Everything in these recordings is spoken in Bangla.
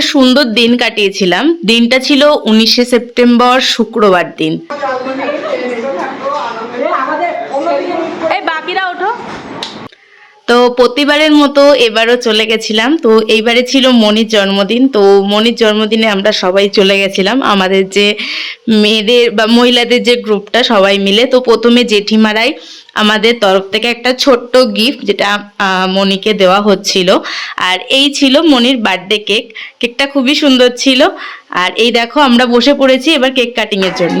একটা সুন্দর দিন কাটিয়েছিলাম। দিনটা ছিল উনিশে সেপ্টেম্বর শুক্রবার দিন। তো প্রতিবারের মতো এবারও চলে গেছিলাম। তো এইবারে ছিল মনির জন্মদিন। তো মনির জন্মদিনে আমরা সবাই চলে গেছিলাম। আমাদের যে মেয়েদের বা মহিলাদের যে গ্রুপটা সবাই মিলে। তো প্রথমে জেঠিমারাই আমাদের তরফ থেকে একটা ছোট্ট গিফট যেটা মনিকে দেওয়া হচ্ছিল। আর এই ছিল মনির বার্থডে কেক কেকটা খুবই সুন্দর ছিল। আর এই দেখো আমরা বসে পড়েছি এবার কেক কাটিংয়ের জন্য।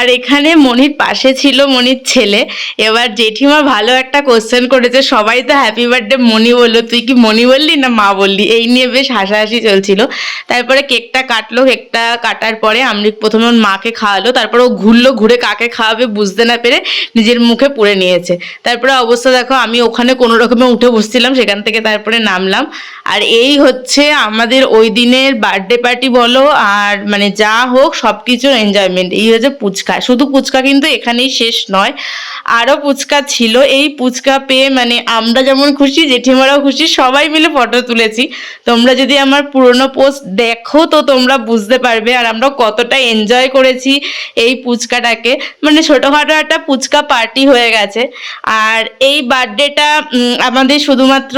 আর এখানে মনির পাশে ছিল মনির ছেলে। এবার জেঠিমা ভালো একটা কোশ্চেন করেছে, সবাই তো হ্যাপি বার্থডে মনি বলল, তুই কি মনি বললি না মা বললি? এই নিয়ে বেশ হাসাহাসি চলছিল। তারপরে কেকটা কাটলো কেকটা কাটার পরে আমি প্রথমে ওর মাকে খাওয়ালো, তারপরে ও ঘুরলো, ঘুরে কাকে খাওয়াবে বুঝতে না পেরে নিজের মুখে পুরে নিয়েছে। তারপরে অবস্থা দেখো, আমি ওখানে কোনো রকমে উঠে বসছিলাম, সেখান থেকে তারপরে নামলাম। আর এই হচ্ছে আমাদের ওই দিনের বার্থডে পার্টি বলো, আর মানে যা হোক সব কিছুর এনজয়মেন্ট এই হচ্ছে পুচকা শুধু ফুচকা কিন্তু এখানেই শেষ নয় আরও ফুচকা ছিল। এই পুচকা পেয়ে মানে আমরা যেমন খুশি, জেঠিমারাও খুশি, সবাই মিলে ফটো তুলেছি। তোমরা যদি আমার পুরনো পোস্ট দেখো তো তোমরা বুঝতে পারবে আর আমরা কতটা এনজয় করেছি এই পুচকাটাকে মানে ছোটোখাটো একটা পুচকা পার্টি হয়ে গেছে। আর এই বার্থডেটা আমাদের শুধুমাত্র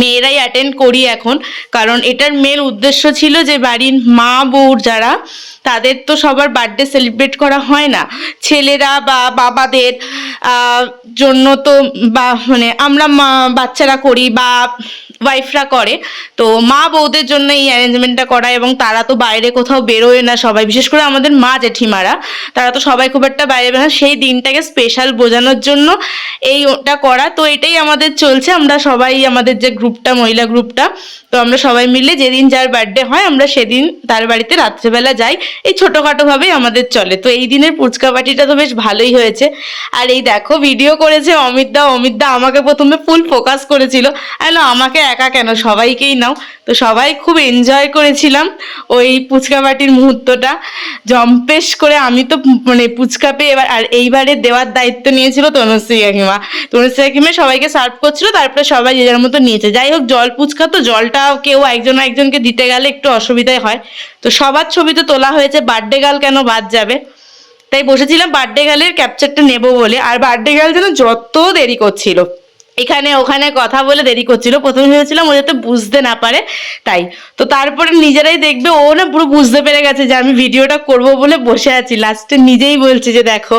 মেয়েরাই অ্যাটেন্ড করি এখন। কারণ এটার মেন উদ্দেশ্য ছিল যে বাড়ির মা, বউর যারা, তাদের তো সবার বার্থডে সেলিব্রেট করা হয় না। ছেলেরা বা বাবাদের জন্য তো বা মানে আমরা মা, বাচ্চারা করি বা ওয়াইফরা করে। তো মা, বউদের জন্য এই অ্যারেঞ্জমেন্টটা করা এবং তারা তো বাইরে কোথাও বেরোয় না সবাই। বিশেষ করে আমাদের মা জেঠিমারা, তারা তো সবাই খুব একটা বাইরে বেরোয় সেই দিনটাকে স্পেশাল বোঝানোর জন্য এই ওটা করা। তো এটাই আমাদের চলছে। আমরা সবাই আমাদের যে গ্রুপটা, মহিলা গ্রুপটা। তো আমরা সবাই মিলে যেদিন যার বার্থডে হয়, আমরা সেদিন তার বাড়িতে রাত্রেবেলা যাই। এই ছোটোখাটোভাবেই আমাদের চলে। তো এই দিনের পুচকা পার্টিটা তো বেশ ভালোই হয়েছে। আর এই দেখো ভিডিও করেছে অমিত দা। অমিত দা আমাকে প্রথমে ফুল ফোকাস করেছিল। আলো আমাকে একা কেন? সবাইকেই নাও। তো সবাই খুব এনজয় করেছিলাম ওই পুচকা পার্টির মুহূর্তটা। জম্পেশ করে আমি তো মানে পুচকা পেয়ে এবার, আর এইবারে দেওয়ার দায়িত্ব নিয়েছিল তনুশ্রী কাকিমা। তনুশ্রী কাকিমা সবাইকে সার্ভ করছিল, তারপরে সবাই যে যার মতো নিয়েছে যাই হোক, জল পুচকা তো, জলটা কেউ একজন একজনকে দিতে গেলে একটু অসুবিধাই হয়। তো সবার ছবি তো তোলা হয়েছে বার্থডে গাল কেন বাদ যাবে? তাই বসেছিলাম বার্থডে গালের ক্যাপচারটা নেব বলে। আর বার্থডে গার্ল যেন যত দেরি করছিল, এখানে ওখানে কথা বলে দেরি করছিল, প্রথমে ভেবেছিলাম ও যাতে বুঝতে না পারে, তাই। তো তারপরে নিজেরাই দেখবে, ও না পুরো বুঝতে পেরে গেছে যে আমি ভিডিওটা করব বলে বসে আছি। লাস্টে নিজেই বলছে যে, দেখো,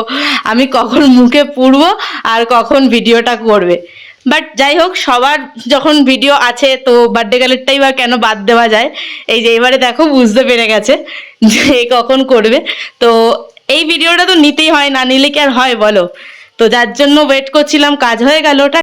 আমি কখন মুখে পুরবো আর কখন ভিডিওটা করবে। বাট যাই হোক, সবার যখন ভিডিও আছে, তো বার্থডে গার্লেরটাই বা কেন বাদ দেওয়া যায়? এই যে এবারে দেখো, বুঝতে পেরে গেছে যে কখন করবে। তো এই ভিডিওটা তো নিতেই হয়, না নিলে কি আর হয় বলো? তো যার জন্য ওয়েট করছিলাম, কাজ হয়ে গেল, ওটা